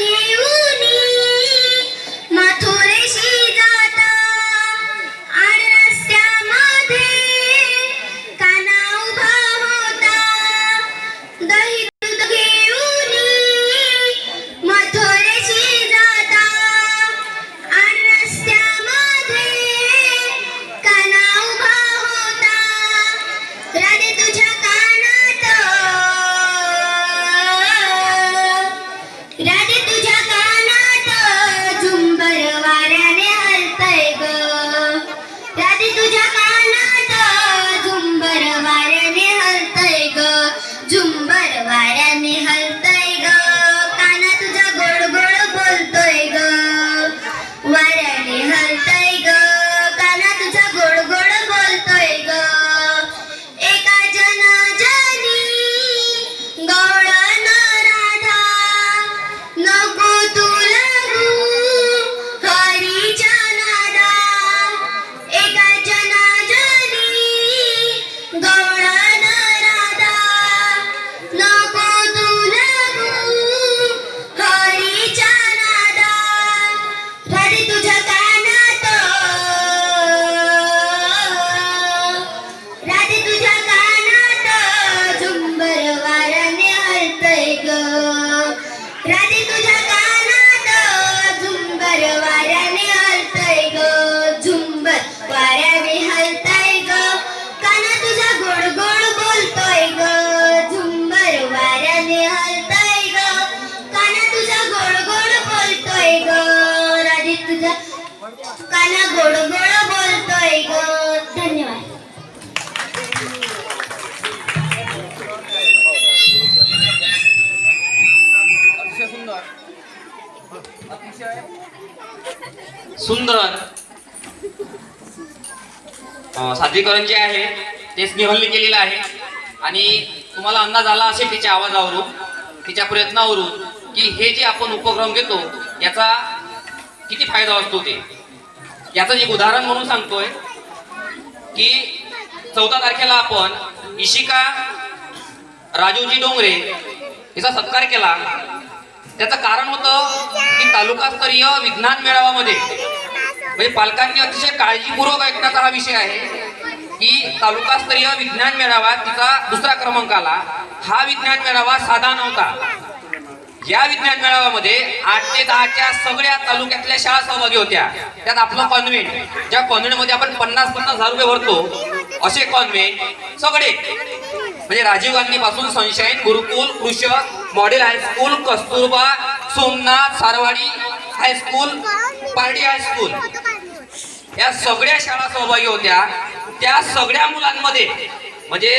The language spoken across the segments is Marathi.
ದೇವು काना गोड गोड बोलतोय ग. धन्यवाद. अतिशय सुंदर. अतिशय. सुंदर. अं, सादरीकरण जे आहे ते स्नेहलने केलेलं आहे. आणि तुम्हाला अंदाज आला असेल तिच्या आवाजावरून तिच्या प्रयत्नावरून की हे जे आपण उपक्रम घेतो याचा किती फायदा असतो ते? याचं एक उदाहरण म्हणून सांगतोय की चौदा तारखेला आपण इशिका राजूजी डोंगरे हिचा सत्कार केला. त्याचं कारण होतं की तालुकास्तरीय विज्ञान मेळाव्यामध्ये म्हणजे पालकांनी अतिशय काळजीपूर्वक ऐकण्याचा हा विषय आहे की तालुकास्तरीय विज्ञान मेळावा तिचा दुसरा क्रमांक आला. हा विज्ञान मेळावा साधा नव्हता. या विज्ञान मेळाव्यामध्ये आठ ते दहाच्या सगळ्या तालुक्यातल्या शाळा सहभागी होत्या. त्यात आपलं कॉन्व्हेंट ज्या कॉन्व्हेंटमध्ये आपण पन्नास पन्नास हजार रुपये भरतो असे कॉन्व्हेंट सगळे. म्हणजे राजीव गांधी पासून सनशाईन गुरुकुल कृषक model high school Kasturba Somnath Sarwadi high school party high school या सगळ्या शाळा सहभागी होत्या. त्या सगळ्या मुलांमध्ये म्हणजे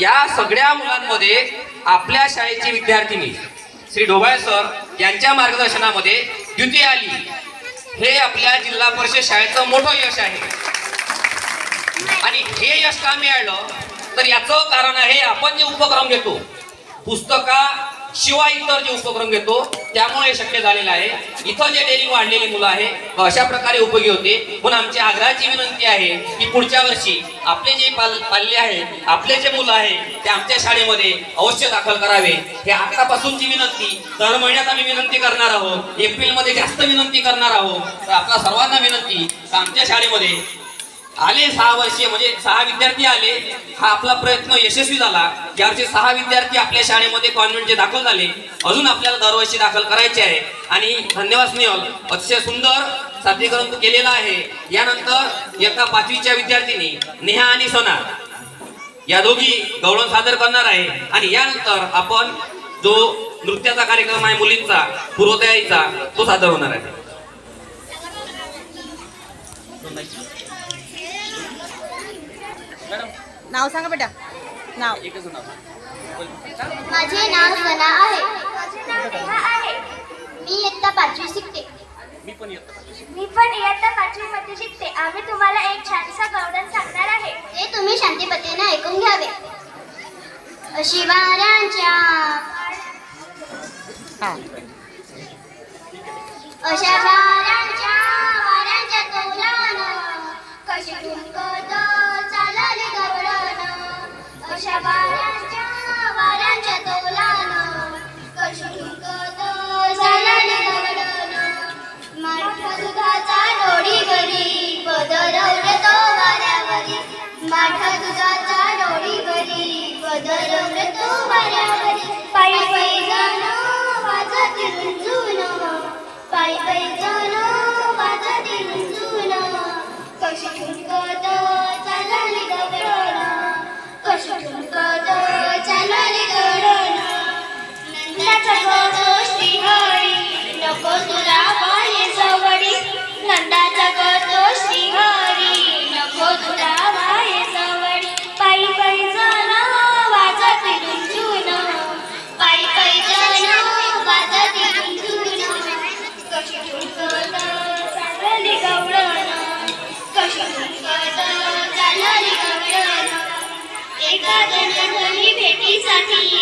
या सगळ्या मुलांमध्ये आपल्या शाळेची विद्यार्थिनी श्री ढोबाळे सर यांच्या मार्गदर्शनामध्ये द्वितीय आली. हे आपल्या जिल्हा परिषद शाळेचं मोठं यश आहे. आणि हे यश का मिळालं? तर याचं कारण आहे आपण जे उपक्रम घेतो पुस्तका शिवाय इतर जे उपक्रम घेतो त्यामुळे हे शक्य झालेलं आहे. इथं जे डेअरिंग वाढलेली मुलं आहे अशा प्रकारे उपयोगी होते. पण आमची आग्रहाची विनंती आहे की पुढच्या वर्षी आपले जे पाल पाल्ले आहे आपले जे मुलं आहे ते आमच्या शाळेमध्ये अवश्य दाखल करावे. हे आतापासूनची विनंती. दर महिन्यात आम्ही विनंती करणार आहोत. एप्रिलमध्ये जास्त विनंती करणार आहोत. तर आपल्या सर्वांना विनंती आमच्या शाळेमध्ये आले सहा वर्षीय म्हणजे सहा विद्यार्थी आले. हा आपला प्रयत्न यशस्वी झाला. यावर्षी सहा विद्यार्थी आपल्या शाळेमध्ये कॉन्व्हेंटचे दाखल झाले. अजून आपल्याला दरवर्षी दाखल करायचे आहे. आणि धन्यवाद स्नेहल. अतिशय सुंदर सादरीकरण केलेलं आहे. यानंतर एका पाचवीच्या विद्यार्थिनी नेहा आणि सना. या दोघी गौरव सादर करणार आहे. आणि यानंतर आपण जो नृत्याचा कार्यक्रम आहे मुलींचा पूर्वतयारीचा तो सादर होणार आहे. नाव सांगा बेटा. नाव. एकच नाव. माझे नाव सना आहे. माझे नाव नेहा आहे मी इयत्ता पाचवी शिकते. मी पण येतो मी पण इयत्ता पाचवी मध्ये शिकते. आम्ही तुम्हाला एक छानसा गौडन सांगणार आहे. ते तुम्ही शांतीपतीने ऐकून घ्यावे. हा अशा aquí.